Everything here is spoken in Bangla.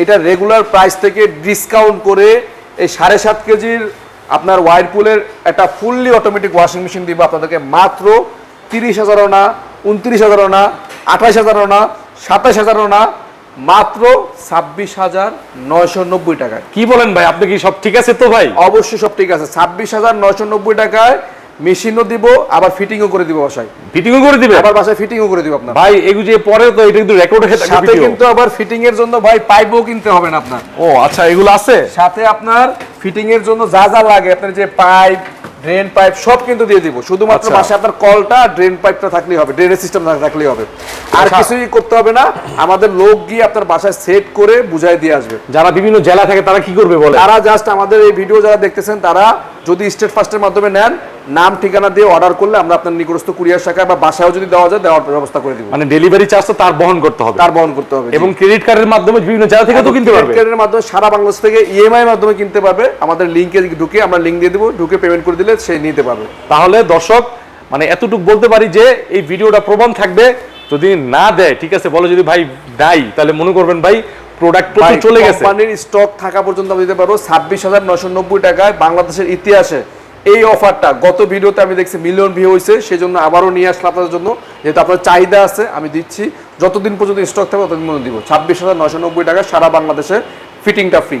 এটা রেগুলার প্রাইস থেকে ডিসকাউন্ট করে এই সাড়ে সাত কেজির আপনার ওয়াইরপুলের একটা ফুললি অটোমেটিক ওয়াশিং মেশিন দিব আপনাদেরকে মাত্র তিরিশ হাজারও না উনত্রিশ হাজারও না আঠাশ হাজারও না সাতাশ হাজারও না মাত্র ছাব্বিশ হাজার নয়শো নব্বই টাকায়। কি বলেন ভাই আপনি কি সব ঠিক আছে তো ভাই? অবশ্যই সব ঠিক আছে ছাব্বিশ হাজার নয়শো নব্বই টাকায় মেশিনও দিব আবার ফিটিংও করে দিব বাসায়। ফিটিংও করে দিবে? আবার বাসায় ফিটিংও করে দিব আপনার। ভাই এগুলো যে পরে তো এটা কিন্তু রেকর্ড হয়ে থাকবে সাথে কিন্তু আবার ফিটিং এর জন্য ভাই পাইপও কিনতে হবে না আপনার। ও আচ্ছা এগুলো আছে? সাথে আপনার ফিটিং এর জন্য যা যা লাগে আপনার যে পাইপ ড্রেন পাইপ সব কিন্তু দিয়ে দিব। শুধুমাত্র আচ্ছা। বাসায় আপনার কলটা ড্রেন পাইপটা থাকলেই হবে ড্রেনেজ সিস্টেম থাকলেই হবে। আর আচ্ছা। কিছুই করতে হবে না আমাদের লোক গিয়ে আপনার বাসায় সেট করে বুঝাই দিয়ে আসবে। যারা বিভিন্ন জেলা থাকে তারা কি করবে বলে? তারা জাস্ট আমাদের এই ভিডিও যারা দেখতেছেন তারা যদি স্টেট ফার্স্টের মাধ্যমে নেন নাম ঠিকানা দিয়ে অর্ডার করলে আমরা আপনার নিকটস্থ কুরিয়ার শাখায় বা বাসায়ও যদি দেওয়া যায় দেওয়ার ব্যবস্থা করে দিব। মানে ডেলিভারি চার্জটা তার বহন করতে হবে। তার বহন করতে হবে এবং ক্রেডিট কার্ডের মাধ্যমে বিভিন্ন জেলা থেকে তো কিনতে পারবে। ক্রেডিটের মাধ্যমে সারা বাংলাদেশ থেকে ইএমআই মাধ্যমে কিনতে পারবে। আমাদের লিঙ্কে ঢুকে আমরা লিঙ্ক দিয়ে দেবো ঢুকে পেমেন্ট করে দিলে সে নিতে পারবে। তাহলে দর্শক মানে এতটুকু বলতে পারি যে এই ভিডিওটা প্রমাণ থাকবে। যদি না দেয় ঠিক আছে বলো যদি ভাই দেয় তাহলে মনে করবেন ভাই প্রোডাক্ট চলে গেছে। কোম্পানির স্টক থাকা পর্যন্ত আমি দিতে পারব। ছাব্বিশ হাজার নশো নব্বই টাকায় বাংলাদেশের ইতিহাসে এই অফারটা গত ভিডিওতে আমি দেখছি মিলিয়ন ভিউ হয়েছে সেই জন্য আবারও নিয়ে আসলাম আপনাদের জন্য। যেহেতু আপনার চাহিদা আছে আমি দিচ্ছি। যতদিন পর্যন্ত স্টক থাকবে ততদিন পর্যন্ত দিব। ছাব্বিশ হাজার নশো নব্বই টাকা সারা বাংলাদেশে ফিটিংটা ফ্রি